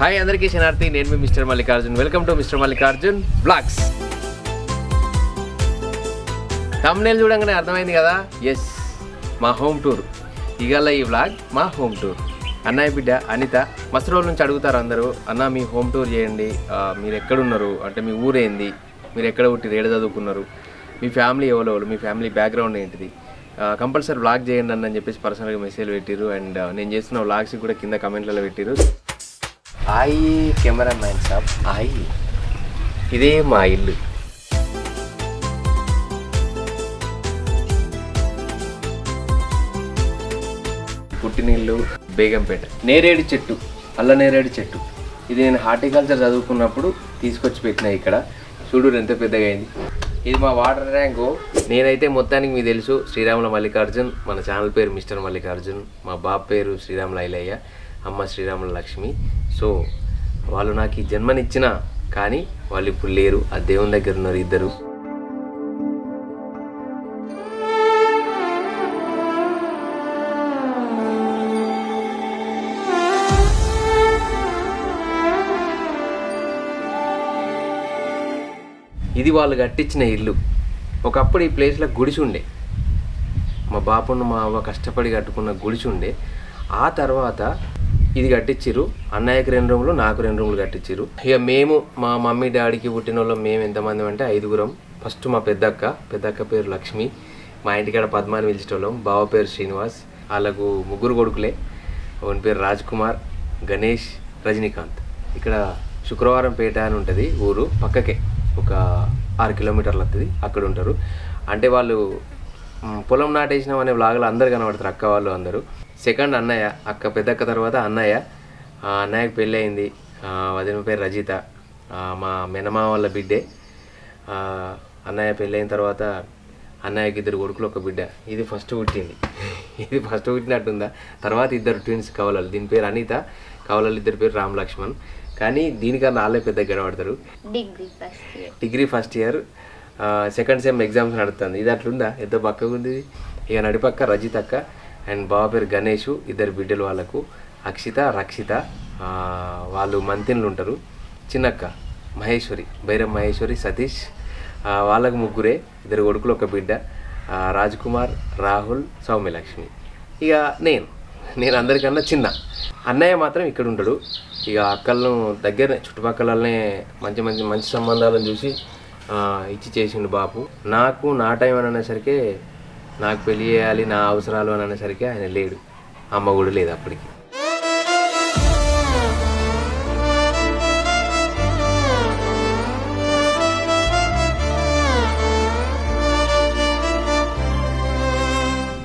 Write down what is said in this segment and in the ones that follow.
Hi అందరికీ శనార్థి నేను మీ mister Mallikarjun. Welcome to mister Mallikarjun vlogs thumbnail చూడంగానే అర్థమైంది కదా? ఎస్ మా హోమ్ టూర్ ఇగల ఈ వ్లాగ్ మా హోమ్ టూర్ అన్నయ్య బిడ్డ అనిత మస్తు రోజుల నుంచి అడుగుతారు అందరూ అన్న మీ హోమ్ టూర్ చేయండి. మీరు ఎక్కడున్నారు? అంటే మీ ఊరేంది మీరు ఎక్కడ పుట్టి ఏడ చదువుకున్నారు? మీ ఫ్యామిలీ ఎవరెవరు మీ ఫ్యామిలీ బ్యాక్గ్రౌండ్ ఏంటిది? కంపల్సరీ వ్లాగ్ చేయండి అని చెప్పేసి పర్సనల్గా మెసేజ్ పెట్టిరు అండ్ నేను చేస్తున్న వ్లాగ్స్ కూడా కింద కమెంట్లలో పెట్టిరు ఆయి కెమెరా మ్యాన్ సాబ్ ఆయి ఇదే మా ఇల్లు. పుట్టినిల్లు బేగంపేట. నేరేడు చెట్టు అల్ల నేరేడు చెట్టు. ఇది నేను హార్టికల్చర్ చదువుకున్నప్పుడు తీసుకొచ్చి పెట్టిన ఇక్కడ. చూడు ఎంత పెద్దగా అయింది. ఇది మా వాటర్ ట్యాంకు నేనైతే మొత్తానికి మీకు తెలుసు శ్రీరాముల మల్లికార్జున్ మన ఛానల్ పేరు మిస్టర్ మల్లికార్జున్ మా బాబు పేరు శ్రీరాముల ఐలయ్య అమ్మ శ్రీరాముల లక్ష్మి. సో వాళ్ళు నాకు ఈ జన్మనిచ్చిన కానీ వాళ్ళు ఇప్పుడు లేరు. ఆ దేవుని దగ్గర ఉన్నారు ఇద్దరు. ఇది వాళ్ళు కట్టించిన ఇల్లు. ఒకప్పుడు ఈ ప్లేస్లో గుడిసి ఉండే. మా బాపును మా అవ్వ కష్టపడి కట్టుకున్న గుడిసి ఉండే. ఆ తర్వాత ఇది కట్టించిర్రు. అన్నయ్యకి రెండు రూములు నాకు రెండు రూములు కట్టించిర్రు. ఇక మేము మా మమ్మీ డాడీకి పుట్టిన వాళ్ళం మేము ఎంతమంది అంటే ఐదుగురం. ఫస్ట్ మా పెద్దక్క పెద్దక్క పేరు లక్ష్మి. మా ఇంటికాడ పద్మాని పిలిచేటోళ్ళం బావ పేరు శ్రీనివాస్. వాళ్ళకు ముగ్గురు కొడుకులే. ఒకని పేరు రాజ్ కుమార్ గణేష్ రజనీకాంత్. ఇక్కడ శుక్రవారం పేట అని ఉంటుంది ఊరు పక్కకే. ఒక ఆరు కిలోమీటర్లు వస్తుంది అక్కడ ఉంటారు. అంటే వాళ్ళు పొలం నాటేసినాం అనే బ్లాగులు అందరు కనబడతారు అక్క వాళ్ళు అందరూ. సెకండ్ అన్నయ్య అక్క పెద్దక్క తర్వాత అన్నయ్య. ఆ అన్నయ్యకి పెళ్ళి అయింది వదిన పేరు రజిత. మా మెనమా వాళ్ళ బిడ్డే. అన్నయ్య పెళ్ళైన తర్వాత అన్నయ్యకి ఇద్దరు కొడుకులు ఒక బిడ్డ. ఇది ఫస్ట్ పుట్టింది. ఇది ఫస్ట్ పుట్టినట్టుందా? తర్వాత ఇద్దరు ట్విన్స్ కవలలు. దీని పేరు అనిత కవలలు ఇద్దరు పేరు రామ్ లక్ష్మణ్. కానీ దీనికన్నా వాళ్ళే పెద్ద గడబడతారు degree first year. Degree first year. Second sem exams నడుస్తుంది. ఇది అట్లుందా? ఎంత పక్కగా ఉంది? ఇక నడిపక్క రజిత్ అక్క అండ్ బావ పేరు గణేష్ ఇద్దరు బిడ్డలు వాళ్ళకు అక్షిత రక్షిత వాళ్ళు మంతిన్లు ఉంటారు చిన్నక్క మహేశ్వరి భైరవ్ మహేశ్వరి సతీష్ వాళ్ళకు ముగ్గురే ఇద్దరు కొడుకులు ఒక బిడ్డ రాజ్ కుమార్ రాహుల్ సౌమ్యలక్ష్మి. ఇక నేను నేను అందరికన్నా చిన్న. అన్నయ్య మాత్రం ఇక్కడ ఉంటాడు ఇక అక్కలను దగ్గరనే చుట్టుపక్కలనే మంచి మంచి మంచి సంబంధాలను చూసి ఇచ్చి చేసిండు బాపు. నాకు నా టైం అని అనేసరికి నాకు పెళ్ళి చేయాలి నా అవసరాలు అని అనేసరికి ఆయన లేడు. అమ్మ కూడా లేదు అప్పటికి.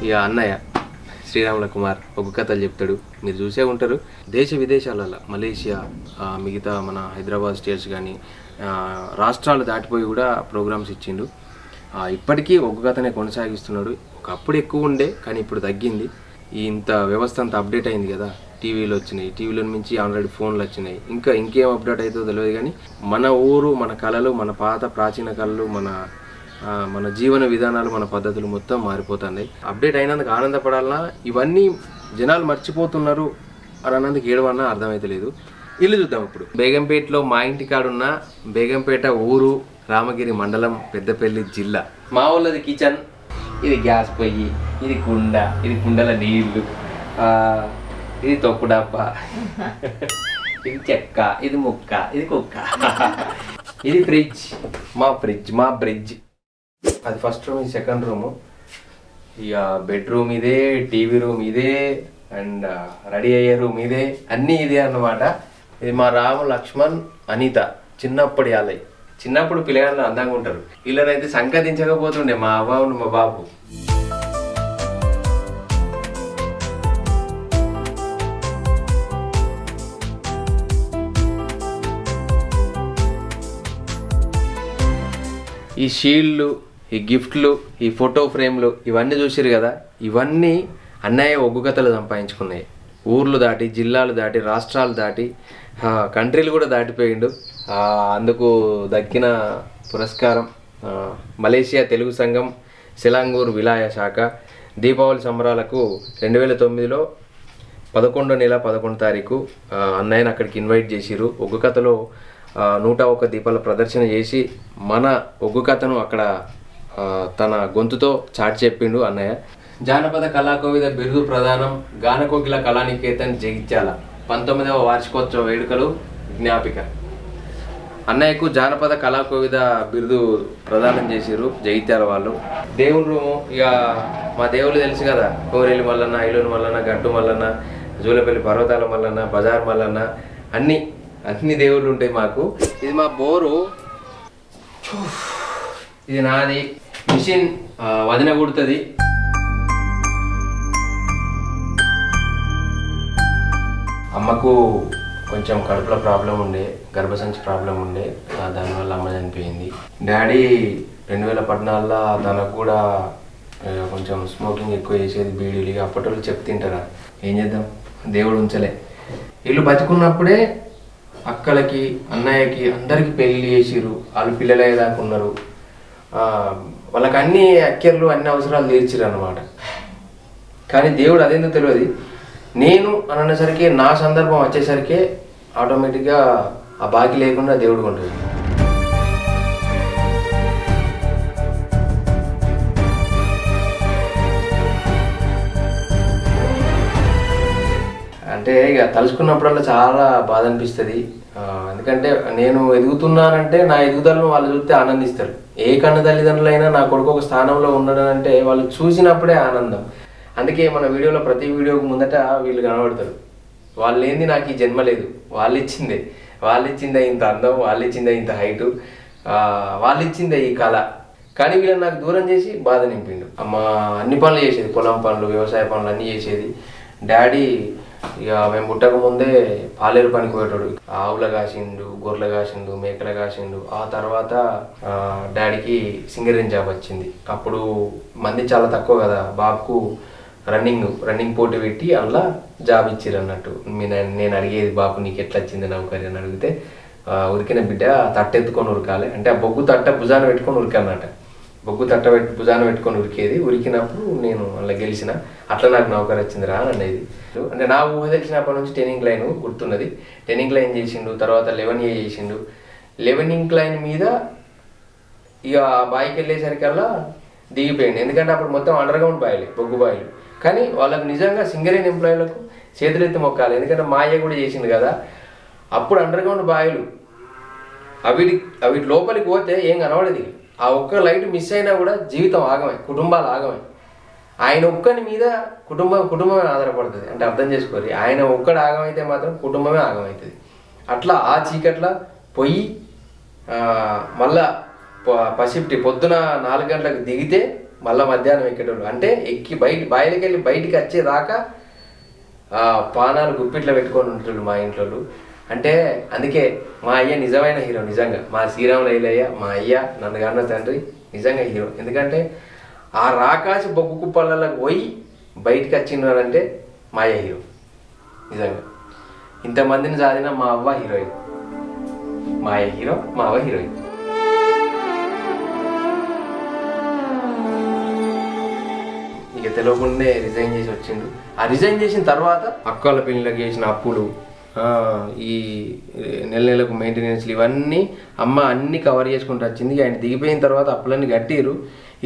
ఇక అన్నయ్య శ్రీరాముల కుమార్ ఒక కథలు చెప్తాడు. మీరు చూసే ఉంటారు. దేశ విదేశాలలో మలేషియా మిగతా మన హైదరాబాద్ స్టేట్స్ కానీ రాష్ట్రాలు దాటిపోయి కూడా ప్రోగ్రామ్స్ ఇచ్చిండు. ఇప్పటికీ ఒక కథనే కొనసాగిస్తున్నాడు. ఒకప్పుడు ఎక్కువ ఉండే కానీ ఇప్పుడు తగ్గింది. ఇంత వ్యవస్థ అంతా అప్డేట్ అయింది కదా. టీవీలు వచ్చినాయి. టీవీలో నుంచి ఆల్రెడీ ఫోన్లు వచ్చినాయి. ఇంకా ఇంకేం అప్డేట్ అవుతుందో తెలియదు కానీ మన ఊరు మన కళలు మన పాత ప్రాచీన కళలు మన మన జీవన విధానాలు మన పద్ధతులు మొత్తం మారిపోతున్నాయి. అప్డేట్ అయినందుకు ఆనందపడాలన్నా ఇవన్నీ జనాలు మర్చిపోతున్నారు అని అన్నందుకు ఏడవన్నా అర్థమైతలేదు. ఇల్లు చూద్దాం ఇప్పుడు. బేగంపేటలో మా ఇంటి కాడున్న బేగంపేట ఊరు రామగిరి మండలం పెద్దపల్లి జిల్లా. మా ఊళ్ళది కిచెన్ ఇది గ్యాస్ పొయ్యి ఇది కుండ ఇది కుండల నీళ్ళు ఇది తొక్కు డబ్బా ఇది చెక్క ఇది ముక్క ఇది కుక్క ఇది ఫ్రిడ్జ్ మా ఫ్రిడ్జ్ మా ఫ్రిడ్జ్. అది ఫస్ట్ రూమ్ ఇది సెకండ్ రూము. ఇక బెడ్రూమ్ ఇదే టీవీ రూమ్ ఇదే అండ్ రెడీ అయ్యే రూమ్ ఇదే అన్నీ ఇదే అన్నమాట. ఇది మా రాము లక్ష్మణ్ అనిత చిన్నప్పటి వాళ్ళవి చిన్నప్పుడు పిల్లగాళ్ళు అందంగా ఉంటారు. వీళ్ళనైతే సంకదించకపోతుండే మా అవ్వను మా బాబు. ఈ షీల్డ్లు ఈ గిఫ్ట్లు ఈ ఫోటో ఫ్రేమ్లు ఇవన్నీ చూసిరు కదా ఇవన్నీ అన్నయ్య ఒగ్గు కథలు సంపాదించుకున్నాయి. ఊర్లు దాటి జిల్లాలు దాటి రాష్ట్రాలు దాటి కంట్రీలు కూడా దాటిపోయిండు. అందుకు దక్కిన పురస్కారం మలేషియా తెలుగు సంఘం సిలాంగూర్ విలాయ శాఖ దీపావళి సంబరాలకు రెండు వేల తొమ్మిదిలో పదకొండో నెల పదకొండు తారీఖు అన్నయ్యను అక్కడికి ఇన్వైట్ చేసిరు ఒగ్గు కథలో నూట ఒక దీపాల ప్రదర్శన చేసి మన ఒగ్గు కథను అక్కడ తన గొంతుతో చాటి చెప్పిండు అన్నయ్య. జానపద కళాకోవిద బిరుదు ప్రదానం గానకోకిల కళానికేతన్ జగిత్యాల పంతొమ్మిదవ వార్షికోత్సవ వేడుకలు జ్ఞాపిక. అన్నయ్యకు జానపద కళా కవిత బిరుదు ప్రదానం చేసిరు జగిత్యాల వాళ్ళు. దేవుని రూము ఇక మా దేవుళ్ళు తెలుసు కదా కోరేలి మల్లన్న ఐలూరు మల్లన్న గట్టు మల్లన్న జూలపల్లి పర్వతాల మల్లన్న బజార్ మల్లన్న అన్ని అన్ని దేవుళ్ళు ఉంటాయి మాకు. ఇది మా బోరు. ఇది నాది. మిషన్ వదిన కుడుతుంది. అమ్మకు కొంచెం కడుపులో ప్రాబ్లం ఉండే. గర్భసంచి ప్రాబ్లం ఉండే దానివల్ల అమ్మ చనిపోయింది. డాడీ రెండు వేల పద్నాలుగులో తనకు కూడా కొంచెం స్మోకింగ్ ఎక్కువ చేసేది బీడీలు ఇక అప్పటి వాళ్ళు చెప్తే తింటారా ఏం చేద్దాం? దేవుడు ఉంచలే. వీళ్ళు బతుకున్నప్పుడే అక్కలకి అన్నయ్యకి అందరికి పెళ్ళి చేసిరు వాళ్ళు పిల్లలు అయ్యేదాకా ఉన్నారు వాళ్ళకి అన్ని అక్కర్లు అన్ని అవసరాలు తీర్చిరు అనమాట కానీ దేవుడు అదేందో తెలియదు. నేను అని నా సందర్భం వచ్చేసరికి ఆటోమేటిక్గా ఆ బాకీ లేకుండా దేవుడు కొంటాడు అంటే ఇక తలుచుకున్నప్పుడల్లా చాలా బాధ అనిపిస్తుంది. ఎందుకంటే నేను ఎదుగుతున్నానంటే నా ఎదుగుదలను వాళ్ళు చూస్తే ఆనందిస్తారు. ఏ కన్న తల్లిదండ్రులైనా నా కొడుకు ఒక స్థానంలో ఉండడం అంటే వాళ్ళు చూసినప్పుడే ఆనందం. అందుకే మన వీడియోలో ప్రతి వీడియోకి ముందట వీళ్ళు కనబడతారు. వాళ్ళు ఏంది నాకు ఈ జన్మ లేదు. వాళ్ళు ఇచ్చిందే వాళ్ళు ఇచ్చిందే ఇంత అందం వాళ్ళు ఇచ్చిందే ఇంత హైటు వాళ్ళు ఇచ్చిందే ఈ కళ. కానీ వీళ్ళని నాకు దూరం చేసి బాధ నింపిండు. అమ్మ అన్ని పనులు చేసేది పొలం పనులు వ్యవసాయ పనులు అన్నీ చేసేది. డాడీ ఇక మేము పుట్టక ముందే పాలేరు పనికి పోయేటోడు. ఆవుల కాసిండు గొర్రెలు కాసిండు మేకల కాసిండు. ఆ తర్వాత డాడీకి సింగరింగ్ జాబ్ వచ్చింది. అప్పుడు మంది చాలా తక్కువ కదా బాబుకు రన్నింగ్ రన్నింగ్ పోటీ పెట్టి అందులో జాబ్ ఇచ్చిర్రు అన్నట్టు. నేను నేను అడిగేది బాబు నీకు ఎట్లా వచ్చింది నౌకరి? అని అడిగితే ఉరికిన బిడ్డ తట్టెత్తుకొని ఉరకాలి. అంటే ఆ బొగ్గు తట్ట భుజాన పెట్టుకొని ఉరికన్నట బొగ్గు తట్ట పెట్టి భుజాన పెట్టుకొని ఉరికేది. ఉరికినప్పుడు నేను అలా గెలిచిన. అట్లా నాకు నౌకరి వచ్చిందిరా అని అనేది. అంటే నా ఊహ తెలిసినప్పటి నుంచి టెనింగ్ లైన్ గుర్తున్నది. టెనింగ్ లైన్ చేసిండు తర్వాత లెవెన్ ఏ చేసిండు. లెవెనింగ్ లైన్ మీద ఇక బాయికి వెళ్ళేసరికల్లా దిగిపోయింది ఎందుకంటే అప్పుడు మొత్తం అండర్ గ్రౌండ్ బాయిలు బొగ్గు బాయిలు. కానీ వాళ్ళకు నిజంగా సింగరేన్ ఎంప్లాయీలకు చేతులెత్తి మొక్కాలి. ఎందుకంటే మా అయ్య కూడా చేసింది కదా. అప్పుడు అండర్ గ్రౌండ్ బాయిలు. అవి అవి లోపలికి పోతే ఏం కనబడేది ఆ ఒక్క లైట్ మిస్ అయినా కూడా జీవితం ఆగమే కుటుంబాలు ఆగమే. ఆయన ఒక్కని మీద కుటుంబం కుటుంబమే ఆధారపడుతుంది. అంటే అర్థం చేసుకోరి ఆయన ఒక్కడు ఆగమైతే మాత్రం కుటుంబమే ఆగమవుతుంది అట్లా ఆ చీకట్ల పొయ్యి మళ్ళా ప- పసిఫ్టి పొద్దున నాలుగు గంటలకు దిగితే మళ్ళీ మధ్యాహ్నం ఎక్కేటోళ్ళు. అంటే ఎక్కి బయట బాయిలకి వెళ్ళి బయటికి వచ్చేదాకా ఆ, పానాలు గుప్పిట్లో పెట్టుకొని ఉంటుండ్రు మా ఇంట్లో అంటే అందుకే మా అయ్య నిజమైన హీరో నిజంగా. మా శ్రీరాములు అయ్యలయ్య మా అయ్య నన్ను కన్న తండ్రి నిజంగా హీరో. ఎందుకంటే ఆ రాకాసి బొగ్గు కుప్పలకు పోయి బయటికి వచ్చిండ్రంటే మా అయ్య హీరో. నిజంగా. ఇంతమందిని సాధిన మా అవ్వ హీరోయిన్. మా అయ్య హీరో మా అవ్వ హీరోయిన్. తెలియకుండానే రిజైన్ చేసి వచ్చిండు. ఆ రిజైన్ చేసిన తర్వాత అక్కల పెళ్ళిళ్ళకి చేసిన అప్పులు ఈ నెల నెలకు మెయింటెనెన్స్లు ఇవన్నీ అమ్మ అన్ని కవర్ చేసుకుంటూ వచ్చింది. ఆయన దిగిపోయిన తర్వాత అప్పులన్నీ కట్టిరు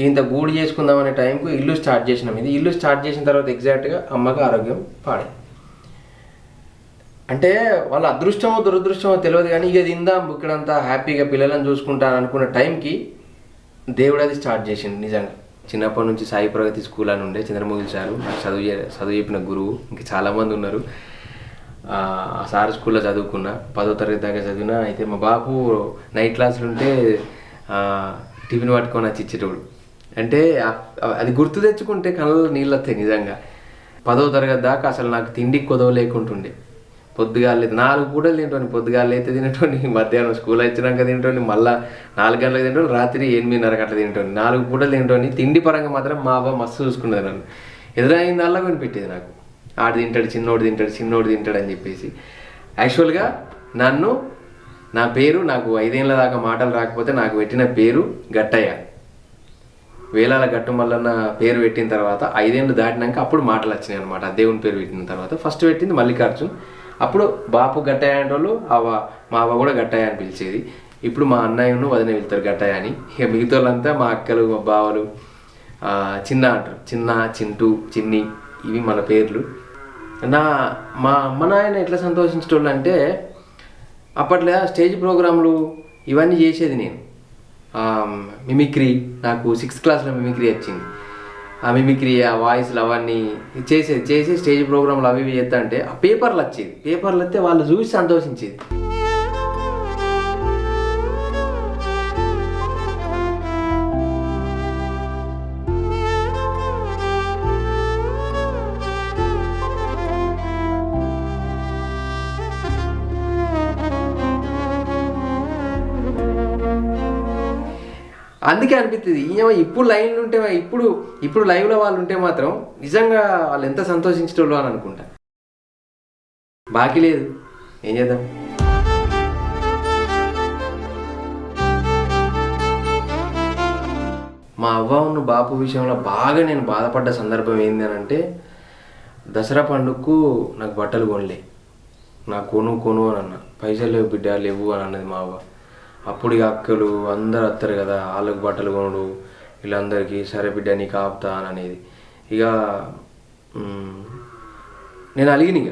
ఇంత గూడు చేసుకుందాం అనే టైంకు ఇల్లు స్టార్ట్ చేసినాం. ఇది ఇల్లు స్టార్ట్ చేసిన తర్వాత ఎగ్జాక్ట్గా అమ్మకు ఆరోగ్యం పాడే అంటే వాళ్ళ అదృష్టమో దురదృష్టమో తెలియదు కానీ ఇక తిందాం ఇక్కడంతా హ్యాపీగా పిల్లలను చూసుకుంటాను అనుకున్న టైంకి దేవుడు అది స్టార్ట్ చేసిండు నిజంగా. చిన్నప్పటి నుంచి సాయి ప్రగతి స్కూల్ అని ఉండే చంద్రమౌళి సారు నాకు చదువు చదువు చెప్పిన గురువు. ఇంకా చాలామంది ఉన్నారు. ఆ సార్ స్కూల్లో చదువుకున్నా. పదో తరగతి దాకా చదివినా. అయితే మా బాబు నైట్ క్లాసులు ఉంటే టిఫిన్ పట్టుకొని వచ్చి ఇచ్చేటోడు. అంటే అది గుర్తు తెచ్చుకుంటే కళ్ళలో నీళ్ళు వస్తాయి నిజంగా. పదో తరగతి దాకా అసలు నాకు తిండికి కొదవ లేకుంటుండే పొద్దుగాలేదు నాలుగు పూటలు తింటోని పొద్దుగాలు అయితే తినటోని మధ్యాహ్నం స్కూల్ వచ్చినాక తింటోని మళ్ళా నాలుగు గంటలకు తింటోని రాత్రి ఎనిమిదిన్నరకు అట్లా తింటోని నాలుగు పూటలు తింటోని తిండి పరంగా మాత్రం మా అవ్వ మస్తు చూసుకునేది నన్ను. ఎదురైందల్లా కొని పెట్టేది నాకు. ఆడు తింటాడు చిన్నోడు తింటాడు చిన్నోడు తింటాడు అని చెప్పేసి. యాక్చువల్గా నన్ను నా పేరు నాకు ఐదేళ్ళ దాకా మాటలు రాకపోతే నాకు పెట్టిన పేరు గట్టయ్య. వేలాల గట్టు మల్లన్న పేరు పెట్టిన తర్వాత ఐదేళ్ళు దాటినాక అప్పుడు మాటలు వచ్చినాయి అనమాట దేవుని పేరు పెట్టిన తర్వాత. ఫస్ట్ పెట్టింది మల్లికార్జున్. అప్పుడు బాపు గట్టయ్య అనే వాళ్ళు మా అవ్వ కూడా గట్టయ్య అని పిలిచేది. ఇప్పుడు మా అన్నయ్యను వదిన వెళ్తారు గట్టయ్య అని. ఇక మిగతా వాళ్ళంతా మా అక్కలు మా బావలు చిన్న అంటారు. చిన్న చింటూ చిన్ని ఇవి మన పేర్లు. నా మా అమ్మ నాయన ఎట్లా సంతోషించేటోళ్ళు అంటే అప్పట్లో స్టేజ్ ప్రోగ్రాంలు ఇవన్నీ చేసేది నేను. మిమిక్రీ నాకు సిక్స్త్ క్లాస్లో మిమిక్రీ వచ్చింది. ఆ మిమిక్రీ ఆ వాయిస్లు అవన్నీ చేసేది చేసి స్టేజ్ ప్రోగ్రాంలు అవి ఇవి చేస్తా అంటే ఆ పేపర్లు వచ్చేది పేపర్లు వస్తే వాళ్ళు చూసి సంతోషించేది. అందుకే అనిపిస్తుంది ఏమో ఇప్పుడు లైన్లు ఉంటే ఇప్పుడు ఇప్పుడు లైవ్లో వాళ్ళు ఉంటే మాత్రం నిజంగా వాళ్ళు ఎంత సంతోషించేటోళ్ళు అని అనుకుంటా. బాకీ లేదు ఏం చేద్దాం? మా అవ్వ ఉన్న బాపు విషయంలో బాగా నేను బాధపడ్డ సందర్భం ఏంది అని అంటే దసరా పండుగకు నాకు బట్టలు కొనలే. నా కొను కొను అని అన్న. పైసలు బిడ్డ లేవు అని అన్నది మా అవ్వ. అప్పుడు ఇక అక్కలు అందరు వస్తారు కదా వాళ్ళకి బట్టలు కొనుడు వీళ్ళందరికీ సరే బిడ్డ నీకు ఆపుతా అని అనేది. ఇక నేను అలిగిన ఇక.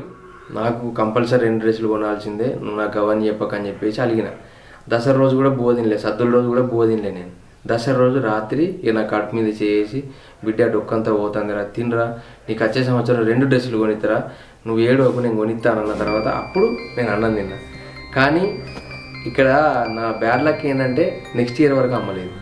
నాకు కంపల్సరీ రెండు డ్రెస్సులు కొనాల్సిందే నువ్వు నాకు అవన్నీ చెప్పకని చెప్పేసి అలిగిన. దసరా రోజు కూడా బోధినలే సద్దుల రోజు కూడా బోధినలే నేను. దసరా రోజు రాత్రి ఇక నా కడుపు మీద చేసి బిడ్డ డొక్కంతా పోతుందిరా తినరా నీకు వచ్చే సంవత్సరం రెండు డ్రెస్సులు కొనిస్తారా నువ్వు ఏడు ఒక నేను కొనిస్తాను అన్న తర్వాత అప్పుడు నేను అన్నం తిన్నా. కానీ ఇక్కడ నా బ్యాడ్ లక్ ఏంటంటే నెక్స్ట్ ఇయర్ వరకు అమ్మలేదు.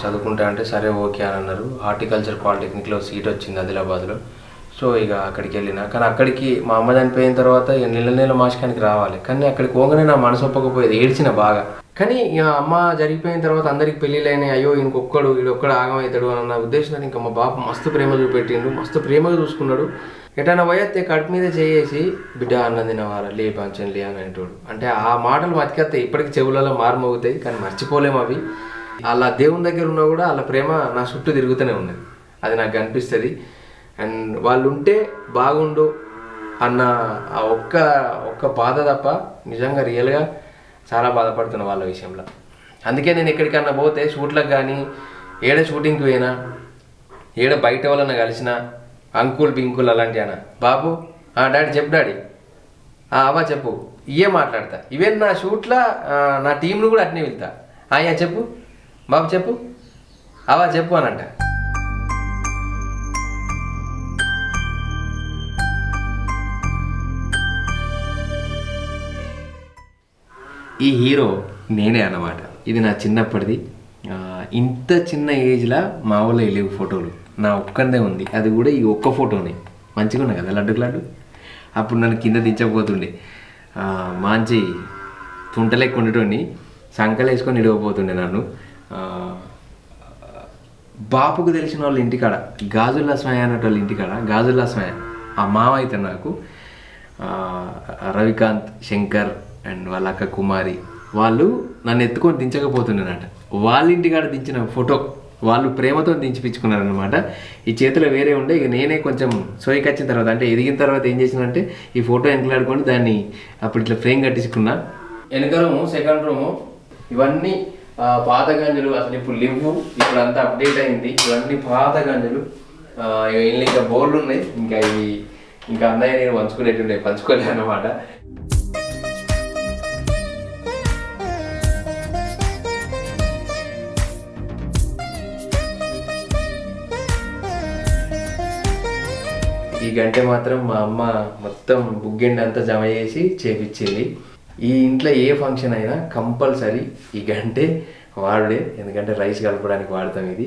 చదువుకుంటా అంటే సరే ఓకే అని అన్నారు. హార్టికల్చర్ పాలిటెక్నిక్లో సీట్ వచ్చింది ఆదిలాబాద్లో. సో ఇక అక్కడికి వెళ్ళిన. కానీ అక్కడికి మా అమ్మ చనిపోయిన తర్వాత ఇక నెల నెల మాసకానికి రావాలి. కానీ అక్కడికి పోగానే నా మనసు ఒప్పకపోయేది. ఏడ్చిన బాగా. కానీ ఇక అమ్మ జరిగిపోయిన తర్వాత అందరికి పెళ్ళిళ్ళైనాయి. అయ్యో ఇంకొక్కడు వీడొక్కడు ఆగమవుతాడు అన్న ఉద్దేశంతో ఇంకా మా బాప మస్తు ప్రేమ చూపెట్టిండు. మస్తు ప్రేమగా చూసుకున్నాడు. ఎటైనా పోయేస్తే కడుపు మీద చేసి బిడ్డ అన్నం తినవారా? లే పంచం లే అని అంటాడు. అంటే ఆ మాటలు బతికేస్తాయి ఇప్పటికి చెవులలో మారుమోగుతాయి. కానీ మర్చిపోలేము అవి. అలా దేవుని దగ్గర ఉన్నా కూడా వాళ్ళ ప్రేమ నా చుట్టూ తిరుగుతూనే ఉన్నది. అది నాకు అనిపిస్తుంది. అండ్ వాళ్ళు ఉంటే బాగుండు అన్న ఆ ఒక్క ఒక్క బాధ తప్ప నిజంగా రియల్గా చాలా బాధపడుతున్నా వాళ్ళ విషయంలో. అందుకే నేను ఎక్కడికన్నా పోతే షూట్లకు కానీ ఏడ షూటింగ్కి పోయినా ఏడ బయట వాళ్ళని కలిసిన అంకుల్ బింకుల్ అలాంటి అన్న బాబు ఆ డాడీ చెప్పు డాడీ ఆ, అవ్వ చెప్పు ఇవే మాట్లాడతా ఈవెన్ నా షూట్లో నా టీంను కూడా అట్నే వెళ్తా అయ్యా చెప్పు బాబు చెప్పు అవా చెప్పు అనంట ఈ హీరో నేనే అన్నమాట. ఇది నా చిన్నప్పటిది. ఇంత చిన్న ఏజ్లో మా ఊళ్ళో లేవు ఫోటోలు. నా ఒక్కదే ఉంది. అది కూడా ఈ ఒక్క ఫోటోనే. మంచిగా ఉన్నాయి కదా లడ్డుకు లడ్డు? అప్పుడు నన్ను కింద దించకపోతుండే. మంచి తుంటలెక్క ఉండేటోని సంకలు వేసుకొని నన్ను. బాపుకు తెలిసిన వాళ్ళ ఇంటికాడ గాజుల్లా స్వయ అన్నట్టు వాళ్ళ ఇంటికాడ గాజుల స్వయ ఆ మామ అయితే నాకు రవికాంత్ శంకర్ అండ్ వాళ్ళ అక్క కుమారి వాళ్ళు నన్ను ఎత్తుకొని దించకపోతున్నానట వాళ్ళ ఇంటికాడ దించిన ఫోటో వాళ్ళు ప్రేమతో దించిపించుకున్నారనమాట ఈ చేతిలో వేరే ఉండే ఇక నేనే కొంచెం సోయికి వచ్చిన తర్వాత అంటే ఎదిగిన తర్వాత ఏం చేసినంటే ఈ ఫోటో వెనకలాడుకొని దాన్ని అప్పుడు ఇట్లా ఫ్రేమ్ కట్టించుకున్నా వెనక రూము సెకండ్ రూము ఇవన్నీ పాత గంజలు అసలు ఇప్పుడు లివ్వు ఇప్పుడు అంతా అప్డేట్ అయింది. ఇవన్నీ పాత గంజలు. ఇంకా బోర్లు ఉన్నాయి. ఇంకా ఇవి ఇంకా అన్నయ్య నేను పంచుకునేటుండే పంచుకోలేదు అనమాట ఈ గంటె మాత్రం మా అమ్మ మొత్తం బుగ్గిండి అంతా జమ చేసి చేపించింది. ఈ ఇంట్లో ఏ ఫంక్షన్ అయినా కంపల్సరీ ఈ గంటె వాడుడే. ఎందుకంటే రైస్ కలపడానికి వాడతాం ఇది.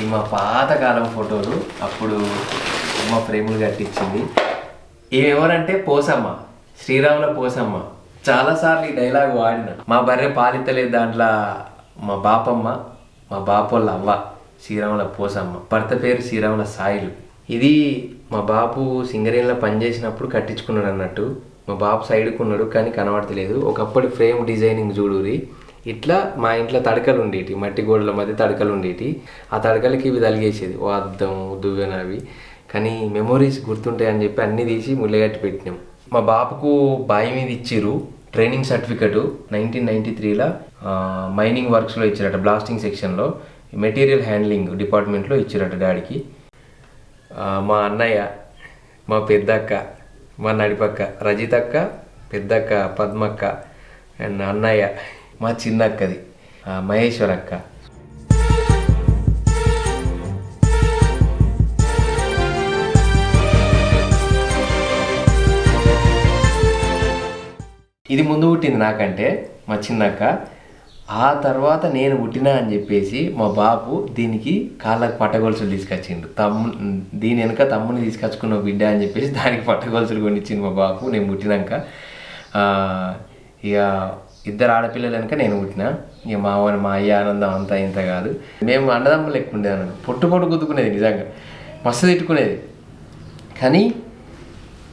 ఈ మా పాతకాలం ఫోటోలు అప్పుడు అమ్మ ఫ్రేములు కట్టించింది. ఇవి ఎవరంటే పోసమ్మ శ్రీరాముల పోసమ్మ. చాలా సార్లు ఈ డైలాగ్ వాడిన. మా బర్రె పాలిత్తలేదు దాంట్లో మా బాపమ్మ మా బాపోళ్ళ అవ్వ. శ్రీరాముల పోసమ్మ. భర్త పేరు శ్రీరాముల సాయిలు. ఇది మా బాపు సింగరేణిలో పనిచేసినప్పుడు కట్టించుకున్నాడు అన్నట్టు. మా బాబు సైడ్కి ఉన్నాడు కానీ కనబడతలేదు. ఒకప్పటి ఫ్రేమ్ డిజైనింగ్ చూడురి ఇట్లా మా ఇంట్లో తడకలు ఉండేటి. మట్టి గోడల మధ్య తడకలు ఉండేటి. ఆ తడకలకి ఇవి తలిగేసేది. ఓ అద్దం దువ్వెన అవి. కానీ మెమొరీస్ గుర్తుంటాయని చెప్పి అన్నీ తీసి ముళ్ళగట్టి పెట్టినాం. మా బాబుకు బావి మీద ఇచ్చిర్రు. ట్రైనింగ్ సర్టిఫికెట్ నైన్టీన్ నైన్టీ త్రీలో మైనింగ్ వర్క్స్లో ఇచ్చారట బ్లాస్టింగ్ సెక్షన్లో. మెటీరియల్ హ్యాండ్లింగ్ డిపార్ట్మెంట్లో ఇచ్చారట డాడీకి. మా అన్నయ్య మా పెద్దక్క మా నడిపక్క రజితక్క పెద్దక్క పద్మక్క అండ్ అన్నయ్య మా చిన్నక్కది మహేశ్వరక్క. ఇది ముందు పుట్టింది నాకంటే మా చిన్నక్క. ఆ తర్వాత నేను పుట్టినా అని చెప్పేసి మా బాబు దీనికి కాళ్ళకు పట్టగొలుసులు తీసుకొచ్చిండు. తమ్ము దీని వెనక తమ్ముని తీసుకొచ్చుకున్న బిడ్డ అని చెప్పేసి దానికి పట్టగొలుసులు కొనిచ్చింది మా బాబు. నేను పుట్టినాక ఇక ఇద్దరు ఆడపిల్లలు వెనక నేను పుట్టిన. ఇక మా మా అయ్య ఆనందం అంతా ఇంత కాదు. మేము అన్నదమ్ములు ఎక్కువ ఉండేది పొట్టు పొట్టు గుద్దుకునేది నిజంగా. మస్తు తిట్టుకునేది. కానీ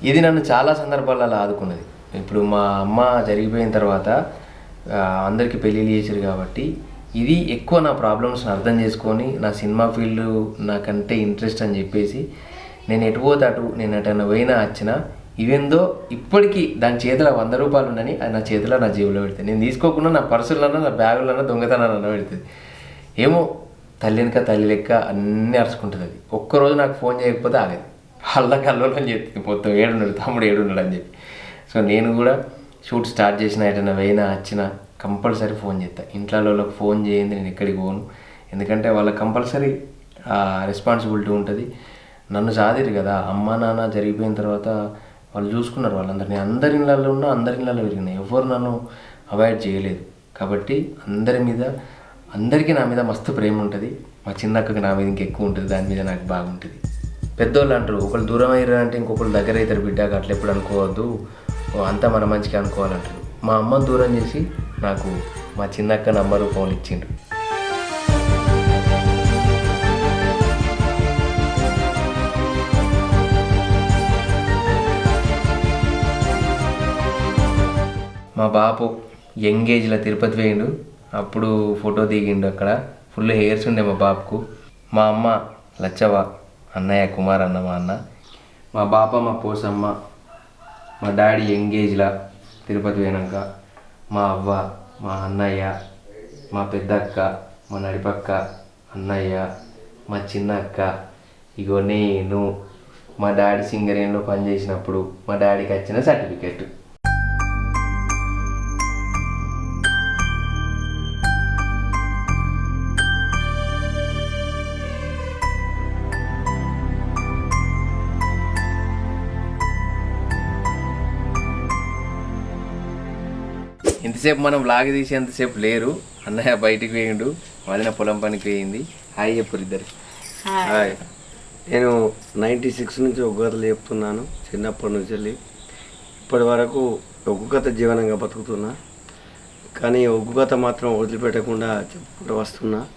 ఇది నన్ను చాలా సందర్భాలలో ఆదుకున్నది. ఇప్పుడు మా అమ్మ జరిగిపోయిన తర్వాత అందరికీ పెళ్ళిళ్ళు చేశారు కాబట్టి ఇది ఎక్కువ నా ప్రాబ్లమ్స్ని అర్థం చేసుకొని నా సినిమా ఫీల్డ్ నాకంటే ఇంట్రెస్ట్ అని చెప్పేసి నేను ఎటు పోతే అటు నేను ఎటైనా పోయినా వచ్చినా ఇవేందో ఇప్పటికీ దాని చేతిలో వంద రూపాయలు ఉండని అది నా చేతిలో నా జేబులో పెడుతుంది నేను తీసుకోకుండా నా పర్సులన్నా నా బ్యాగులన్నా దొంగతనాలన్నా పెడుతుంది ఏమో తల్లి వెనక తల్లి లెక్క అన్నీ అరుచుకుంటుంది అది. ఒక్కరోజు నాకు ఫోన్ చేయకపోతే ఆగదు. అల్లా అల్లోలం చెప్తుంది మొత్తం ఏడున్నాడు తమ్ముడు ఏడున్నాడు అని చెప్పి. సో నేను కూడా షూట్ స్టార్ట్ చేసిన ఎటైనా పోయినా వచ్చినా కంపల్సరీ ఫోన్ చేస్తా. ఇంట్లో వాళ్ళకి ఫోన్ చేయండి నేను ఎక్కడికి పోను. ఎందుకంటే వాళ్ళకి కంపల్సరీ రెస్పాన్సిబిలిటీ ఉంటుంది. నన్ను సాదిరు కదా అమ్మ నాన్న జరిగిపోయిన తర్వాత వాళ్ళు చూసుకున్నారు వాళ్ళందరినీ అందరి ఇళ్ళల్లో ఉన్నా అందరి ఇళ్ళల్లో పెరిగినాయి ఎవరు నన్ను అవాయిడ్ చేయలేదు. కాబట్టి అందరి మీద అందరికీ నా మీద మస్తు ప్రేమ ఉంటుంది. మా చిన్నక్కకి నా మీద ఇంకెక్కువ ఉంటుంది. దాని మీద నాకు బాగుంటుంది. పెద్దోళ్ళు అంటారు ఒకళ్ళు దూరం అయ్యారు అంటే ఇంకొకళ్ళు దగ్గర అవుతారు బిడ్డ. అట్లా ఎప్పుడు అనుకోవద్దు. అంతా మన మంచిగా అనుకోవాలంటారు మా అమ్మ దూరం చేసి నాకు మా చిన్నక్క నంబరు ఫోన్ ఇచ్చిండు. మా బాపు యంగ్ ఏజ్లో తిరుపతి పోయిండు. అప్పుడు ఫోటో దిగిండు అక్కడ. ఫుల్ హెయిర్స్ ఉండే మా బాపుకు మా అమ్మ లచ్చవ్వ అన్నయ్య కుమార్ అన్న మా అన్న. మా బాపమ్మ పోసమ్మ మా డాడీ యంగ్ ఏజ్లో తిరుపతి పోయినాక మా అవ్వ మా అన్నయ్య మా పెద్దక్క మా నడిపక్క అన్నయ్య మా చిన్న అక్క ఇగో నేను మా డాడీ సింగరేణిలో పనిచేసినప్పుడు మా డాడీకి వచ్చిన సర్టిఫికెట్. ఇంతసేపు మనం లాగి తీసేంతసేపు లేరు. అన్నయ్య బయటికి వేయండు వదిన పొలం పనికి వేయింది హాయ్ చెప్పు ఇద్దరు. హాయ్. నేను నైంటీ సిక్స్ నుంచి ఒక కథలు చెప్తున్నాను. చిన్నప్పటి నుంచి వెళ్ళి. ఇప్పటి వరకు ఒగ్గు కథ జీవనంగా బతుకుతున్నా. కానీ ఒగ్గు కథ మాత్రం వదిలిపెట్టకుండా చెప్పుకుంటూ వస్తున్నా.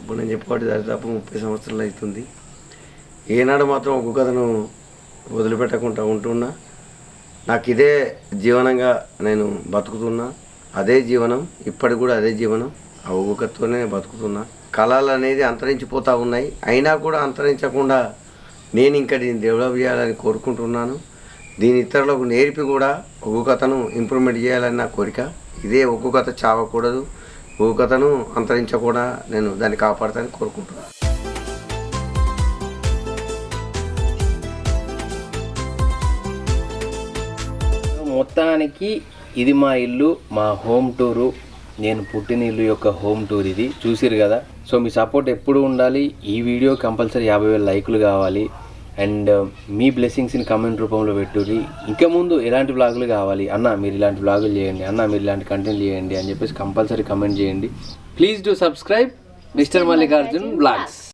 ఇప్పుడు నేను చెప్పుకోవడం దాదాపు ముప్పై సంవత్సరాలు అవుతుంది. ఏనాడు మాత్రం ఒగ్గు కథను వదిలిపెట్టకుండా ఉంటున్నా. నాకు ఇదే జీవనంగా నేను బతుకుతున్నా. అదే జీవనం ఇప్పటికి కూడా అదే జీవనం ఆ బతుకుతున్నా. కళలు అనేది అంతరించిపోతూ ఉన్నాయి. అయినా కూడా అంతరించకుండా నేను ఇంకా దీన్ని డెవలప్ చేయాలని కోరుకుంటున్నాను. దీని ఇతరులకు నేర్పి కూడా ఒగ్గు కథను ఇంప్రూవ్మెంట్ చేయాలని నా కోరిక. ఇదే ఒగ్గు కథ చావకూడదు. ఒగ్గు కథను అంతరించకుండా నేను దాన్ని కాపాడతానని కోరుకుంటున్నాను. మొత్తానికి ఇది మా ఇల్లు మా హోమ్ టూరు. నేను పుట్టిన ఇల్లు యొక్క హోమ్ టూర్ ఇది. చూసిరు కదా? సో మీ సపోర్ట్ ఎప్పుడు ఉండాలి? ఈ వీడియో కంపల్సరీ యాభై వేల లైకులు కావాలి. అండ్ uh, మీ బ్లెస్సింగ్స్ని కమెంట్ రూపంలో పెట్టుడి ఇంకా ముందు ఎలాంటి వ్లాగులు కావాలి? అన్న మీరు ఇలాంటి వ్లాగులు చేయండి. అన్న మీరు ఇలాంటి కంటెంట్ చేయండి అని చెప్పేసి కంపల్సరీ కమెంట్ చేయండి. Please do subscribe mister Mallikarjun vlogs